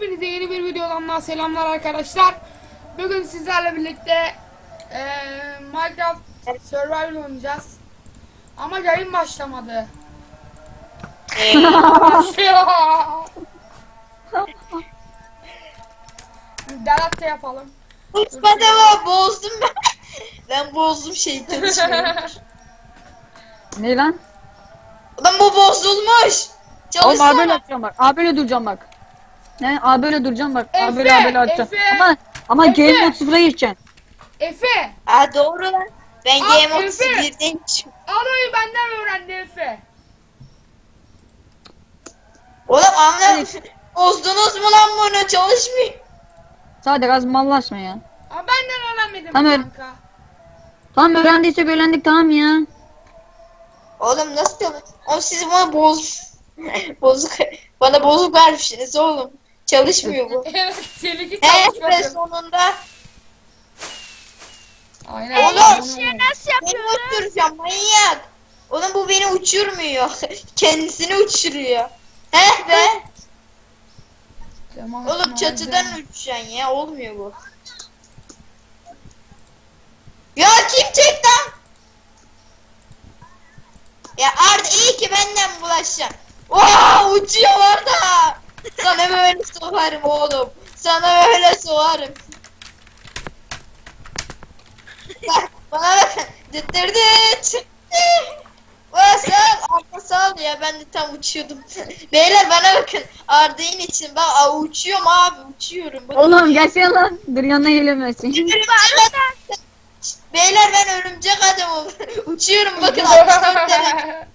Hepinize yeni bir videodan daha selamlar arkadaşlar. Bugün sizlerle birlikte eee Minecraft Survival oynayacağız. Ama yayın başlamadı. Başlıyor. Berat da yapalım. Unutmadım ama bozdum ben. Ben bozdum şeyi çalışmıyor. Ne lan? Lan bu bozulmuş. Oğlum abi Çalışsana. atacağım bak. Abi böyle duracağım bak. Ne? Abi böyle duracağım bak. Efe, Abi böyle abi böyle atacağım. Efe. Ama ama Efe. Game Mode 0'a geçeceksin. Efe, Ha doğru lan. Ben Aa, Game of Efe. 1'den çıktım. Aloy'u benden öğrendi Efe. Oğlum anlam. Bozdunuz mu lan bunu? Çalışmıyor. Sadece az mallaşma ya. Ama benden öğrenmedim Tamam. kanka. Tamam öğrendiysek öğrendik tamam ya. Oğlum nasıl çalış? Oğlum siz bana boz... bozuk... Bana bozuk vermişsiniz oğlum. Çalışmıyor bu. Evet, seninki ve çalışmadı. sonunda Aynen. Oğlum, Aynen. şey beni uçuracağım manyak. Oğlum bu beni uçurmuyor. Kendisini uçuruyor. He be. Tamam, Oğlum tamam, çatıdan güzel. uçacaksın ya. Olmuyor bu. Ya kim çekti lan? Ya Arda iyi ki benden bulaşacaksın. Wow uçuyor Arda. Sana böyle soğarım oğlum. Sana öyle soğarım. Bak, Bana bak. Dıttır dıt. Aa, sağ ol ya ben de tam uçuyordum. Beyler bana bakın. Arda'nın için ben aa, uçuyorum abi uçuyorum. Bakın. Oğlum gelsene lan. Dur yanına gelemezsin. Beyler ben örümcek adamım. uçuyorum bakın 64 tane.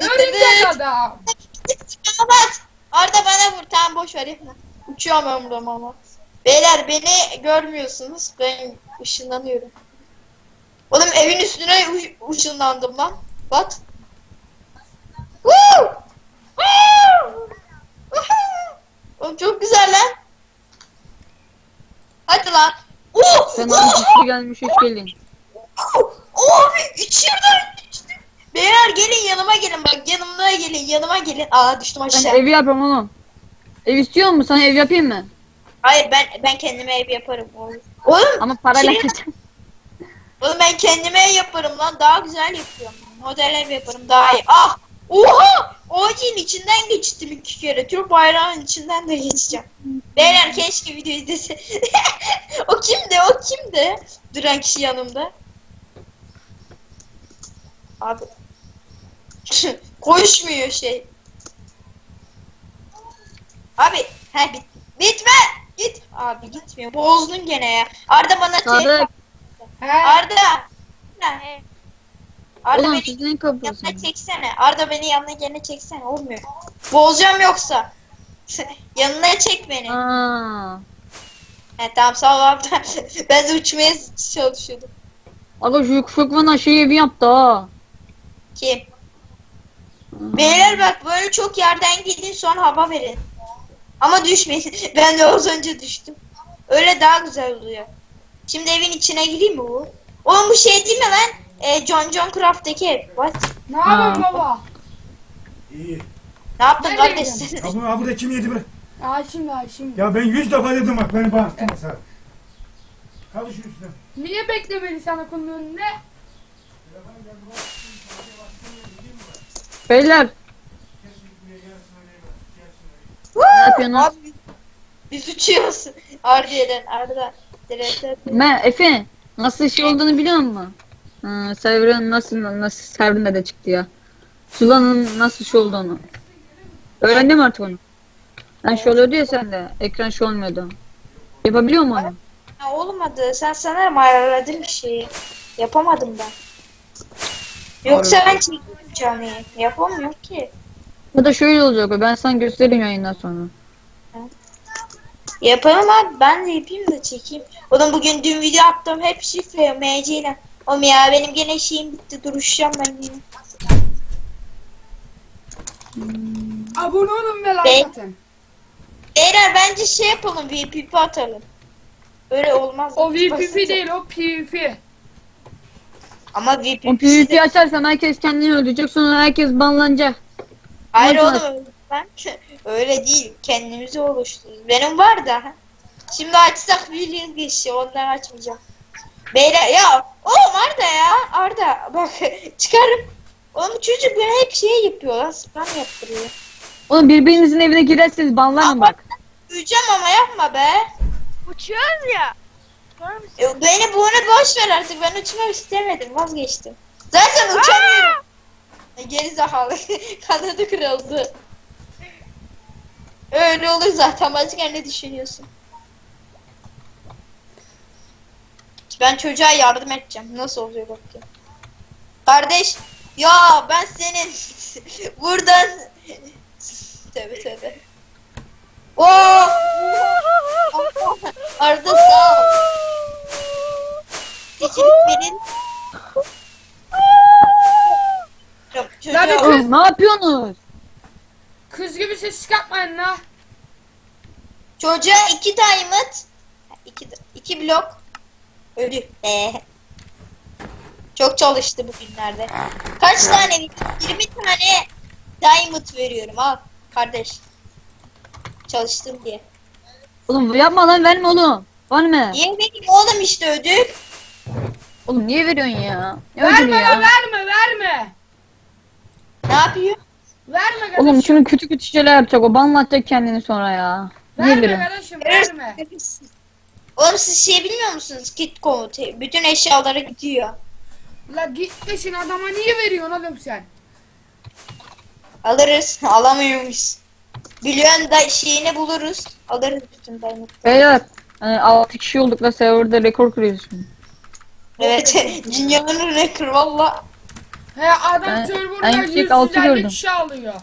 Örümcek adam. Kapat. Arda bana vur. Tamam boş ver yapma. Uçuyorum ömrüm ama. Beyler beni görmüyorsunuz. Ben ışınlanıyorum. Oğlum evin üstüne ışınlandım lan. Bak. Woo! Oğlum çok güzel lan. Hadi lan. Sen uh! abi güçlü gelmiş hoş geldin. Oh, Abi içeriden düştüm. Beyler gelin yanıma gelin bak yanıma gelin. Aa düştüm Ben aşağı. evi yapıyorum oğlum. Ev istiyor musun? Sana ev yapayım mı? Hayır ben ben kendime ev yaparım oğlum. Oğlum, Ama parayla şey- oğlum ben kendime ev yaparım lan daha güzel yapıyorum. Model ev yaparım daha iyi. Ah! Oha! Ağacın içinden geçtim iki kere. Türk bayrağının içinden de geçeceğim. Beyler keşke video izlese. o kimdi? O kimdi? Duran kişi yanımda. Abi. Koşmuyor şey. Abi, he bit. Bitme! Git. Abi gitmiyor. Bozdun gene ya. Arda bana Sadık. telefon. He. Arda. He. Arda Oğlum beni yanına çeksene. Arda beni yanına gene çeksene. Olmuyor. Bozacağım yoksa. yanına çek beni. Aa. He tamam sağ ol abi. ben de uçmaya çalışıyordum. Aga şu ufak bana şey evi yaptı ha. Kim? Beyler bak böyle çok yerden gidin sonra hava verin. Ama düşmeyin. ben de az önce düştüm. Öyle daha güzel oluyor. Şimdi evin içine gireyim mi bu? Oğlum bu şey değil mi lan? E, John John Craft'taki ev. What? Ne yapıyorsun baba? İyi. Ne yaptın Nereye kardeş sen? Ya bu ha burada kim yedi bre? Ay şimdi ay şimdi. Ya ben yüz defa dedim bak beni bağırtma sen. Kaldır şunun üstüne. Niye beklemedi sen okulun önünde? Beyler? Abi, biz uçuyoruz. Arda'dan Arda. Me Efe nasıl şey olduğunu biliyor musun? Ha, server'ın nasıl nasıl server'ında da çıktı ya. Sulanın nasıl şey olduğunu. Öğrendim artık onu. Ben şey oluyordu ya sende. Ekran şey olmuyordu. Yapabiliyor mu onu? Ha, olmadı. Sen sanırım ayarladın bir şeyi. Yapamadım ben. Yoksa ben çektim canı. Yapamıyorum ki. Ya da şöyle olacak. Ben sana göstereyim yayından sonra. Yapalım abi. Ben de yapayım da çekeyim. Oğlum bugün dün video attım. Hep şifre MC ile. Oğlum ya benim gene şeyim bitti. Duruşacağım ben yine. Abone olun ve like Be- atın. Beyler bence şey yapalım. VPP atalım. Öyle olmaz. O. VPP değil o PvP. Ama VPP. O PvP açarsam herkes kendini öldürecek sonra herkes banlanacak. Hayır Olmaz. oğlum. Ben öyle değil. Kendimizi oluştururuz. Benim var da. Şimdi açsak bir yıl geçti. Ondan açmayacağım. Beyler ya oğlum Arda ya Arda bak çıkarım. Oğlum çocuk bana hep şey yapıyor lan spam yaptırıyor. Oğlum birbirinizin evine girerseniz banlarım bak. Uyuyacağım ama yapma be. Uçuyoruz ya. Var mısın? E, Beni bunu boş ver artık ben uçmak istemedim vazgeçtim. Zaten uçamıyorum. E, Geri zekalı kanadı kırıldı. Öyle olur zaten başka ne düşünüyorsun? Ben çocuğa yardım edeceğim. Nasıl oluyor bakayım. Kardeş ya ben senin buradan tövbe tövbe. Oo! Arda sağ ol. Seçiliklerin Lan bir Çocuğa Oğlum ne yapıyorsunuz? Kız gibi ses çıkartmayın la. Çocuğa iki diamond, iki, iki blok ölü. Ee. Çok çalıştı bugünlerde. Kaç tane? 20 tane diamond veriyorum al kardeş. Çalıştım diye. Oğlum yapma lan verme oğlum. Var mı? Niye vereyim oğlum işte ödül? Oğlum niye veriyorsun ya? Ne ödülü Verme ya? verme verme. Ne yapıyor? Verme kardeşim. Oğlum şunu kötü kötü şeyler yapacak o banlatacak kendini sonra ya. Niye verme veriyorsun? kardeşim verme. Oğlum siz şey bilmiyor musunuz? Kit komutu. Bütün eşyaları gidiyor. La git desin adama niye veriyorsun oğlum sen? Alırız. Alamıyormuş. Biliyorsun da şeyini buluruz. Alırız bütün diamond. Beyler hani 6 kişi olduk da serverda rekor kırıyorsun. Evet. Dünyanın rekor valla. He adam Ben- ben yüksek altı 150 gördüm. kişi alıyor.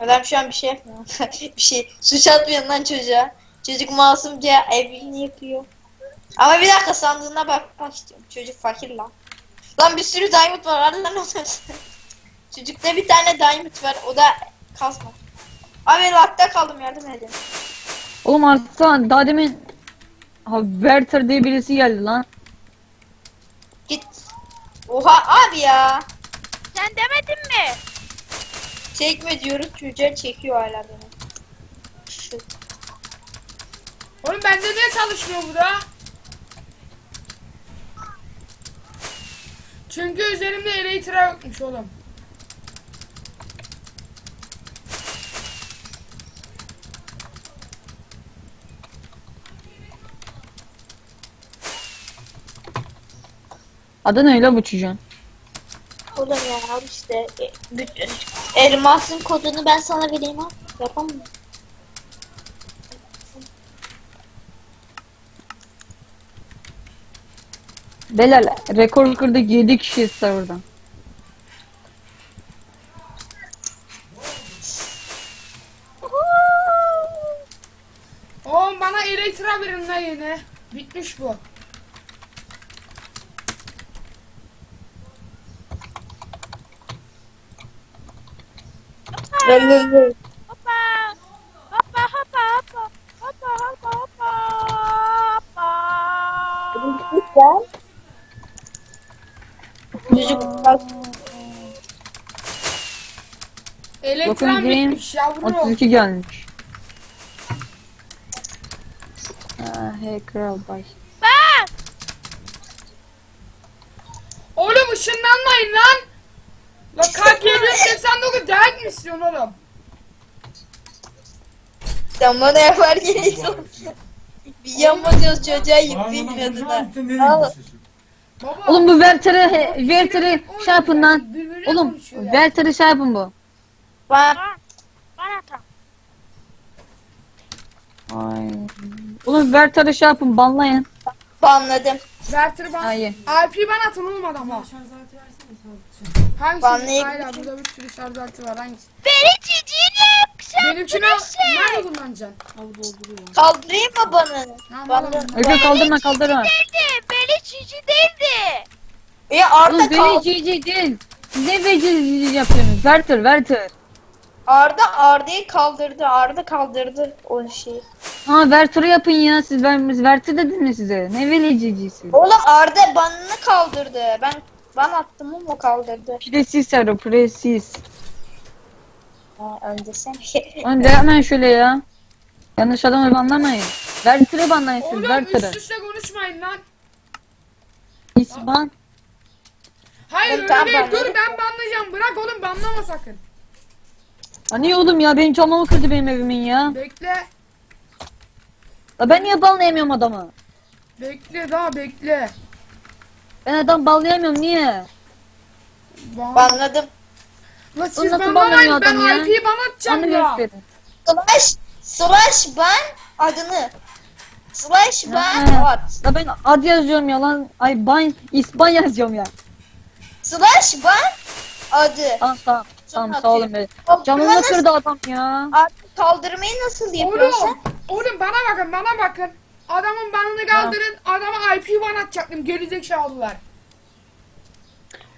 Adam şu an bir şey yapmıyor. bir şey. Suç atmıyor lan çocuğa. Çocuk masumca evliliğini yapıyor. Ama bir dakika sandığına bakmak istiyorum. Çocuk fakir lan. Lan bir sürü diamond var. Hadi lan. Çocukta bir tane diamond var. O da kazma. Abi lakta kaldım yardım edin. Oğlum Arslan daha demin ha, Werther diye birisi geldi lan. Git. Oha abi ya. Sen demedin mi? Çekme diyoruz çocuğa çekiyor hala beni. Şu- Oğlum bende niye çalışmıyor bu da? Çünkü üzerimde elytra yokmuş oğlum. Adı ne bu çocuğun? Oğlum ya al işte. E, bütün- Elmasın kodunu ben sana vereyim ha. Yapamam. Belal rekor kırdık 7 kişi serverdan. Oğlum bana elytra verin la yine. Bitmiş bu. Belli Hoppa. Hoppa hoppa hoppa. Hoppa hoppa hoppa. Hoppa. Elytra Bakın gireyim. bitmiş yavrum. 32 gelmiş. Ah, hey kral bay. Bak. Oğlum ışınlanmayın lan. La kalp 789 dayak mı istiyorsun oğlum? sen bana yapar geliyorsun. Bir yanma diyoruz çocuğa yıkayım adına. Al. Baba. Oğlum bu Werther'ı he- Werther'ı şey yapın lan. Birbirine Oğlum konuşuyor ya. Werther'ı şey yapın bu. Bak. Bana. Bana tam. Ay. Oğlum Werther'ı şey yapın banlayın. Banladım. Werther bana. Hayır. IP bana atın olmadı ama. Hangisi? Banlayabilir Hayır burada bir sürü şarj aleti var hangisi? Beni ciciyle Benimkini nerede kullanacaksın? Kaldırayım mı bananı? Tamam Bananı. oğlum. Ege kaldırma kaldırma. değildi. Beni cici değildi. E Arda Oğlum beni GG değil. Siz ne beceriksiz yapıyorsunuz? Werther Werther. Arda Arda'yı kaldırdı. Arda kaldırdı o şeyi. Ha Werther'ı yapın ya. Siz ben Werther dedim mi size? Ne velicisi? Oğlum Arda banını kaldırdı. Ben ban attım ama o kaldırdı. Presis arı presis. Ha, öldürsene. Oğlum de hemen şöyle ya. Yanlış adamı banlamayın. Ver tırı banlayın siz. Ver Oğlum üst tırı. üste konuşmayın lan. İsban. Hayır Oğlum, öyle tamam, değil. Dur banladım. ben banlayacağım. Bırak oğlum banlama sakın. Hani oğlum ya benim camımı kırdı benim evimin ya. Bekle. Ya ben niye banlayamıyorum adamı? Bekle daha bekle. Ben adam banlayamıyorum niye? Ban... Banladım. La siz Oğlum nasıl banlamayın. banlanıyor Ben adam ya? IP'yi bana atacağım Bana ya. gösterin. Slash, slash ban adını. Slash ban at. Ya ben ad yazıyorum ya lan. Ay ban, isban yazıyorum ya. Slash ban adı. Tamam tamam. Tamam sağ olun be. Camımı nasıl- kırdı adam ya. Abi kaldırmayı nasıl yapıyorsun? Oğlum. Oğlum bana bakın bana bakın. Adamın banını kaldırın. Adama IP bana atacaktım. Gerizek şey aldılar.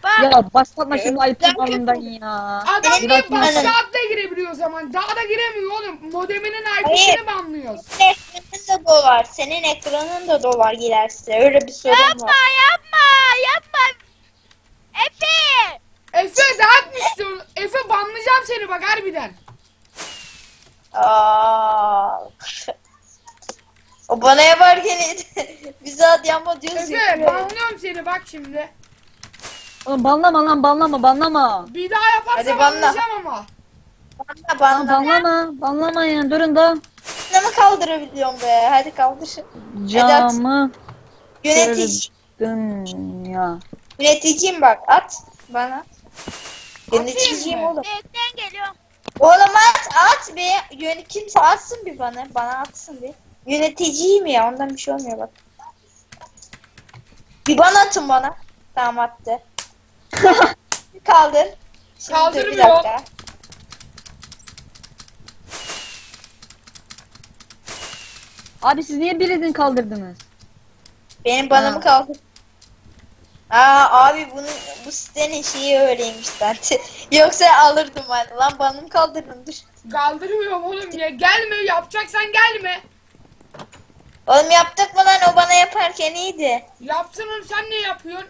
Bak. Ya başlatma şimdi Ben IP balından ya. Adam Benim bak- başka adla girebiliyor o zaman. Daha da giremiyor oğlum. Modeminin Hayır. IP'sini banlıyoruz. Senin ekranın da dolar. Senin ekranın da dolar girerse. Öyle bir sorun Yapma var. yapma yapma. Efe. Efe dağıtmıştı onu. Efe banlayacağım seni bak harbiden. Aa. O bana yaparken bize at yapma diyoruz. Efe banlıyorum seni bak şimdi. Oğlum banlama lan banlama banlama. Bir daha yaparsa Hadi banla. banlayacağım ama. Banla Lan banla. banlama. Banlama ya durun da. Ne mi kaldırabiliyorum be? Hadi kaldır. Camı Yönetici. kırdın ya. Yöneticiyim bak at bana. Yöneticiyim mı? oğlum. Bekten geliyorum. Oğlum at at be. Yönet kimse atsın bir bana. Bana atsın bir. Yöneticiyim ya ondan bir şey olmuyor bak. Bir bana atın bana. Tamam attı. Kaldır. Şimdi bir dakika. Abi siz niye birini kaldırdınız? Benim banamı Ha. kaldır. Aa abi bunu bu sitenin şeyi öyleymiş zaten. Yoksa alırdım ben. Lan banımı kaldırdım dur. Kaldırmıyorum oğlum ya. Gelme yapacaksan gelme. Oğlum yaptık mı lan o bana yaparken iyiydi. Yapsın oğlum sen ne yapıyorsun?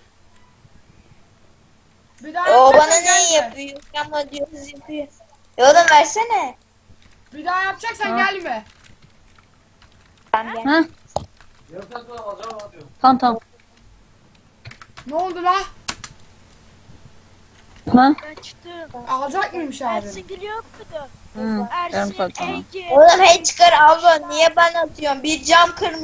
Bir daha O yapacaksan bana ne gelme. yapıyor? Ama diyoruz yapıyor. Ya oğlum versene. Bir daha yapacaksan Ha. gelme. Ben gel. Ha? Tamam tamam. Ne oldu la? Ha? Kaçtım. Alacak mıymış abi? Ersin gülüyor muydu? Hı, yarım Ersin. Ege. Oğlum hey çıkar abla niye ben atıyorum? Bir cam kırmış.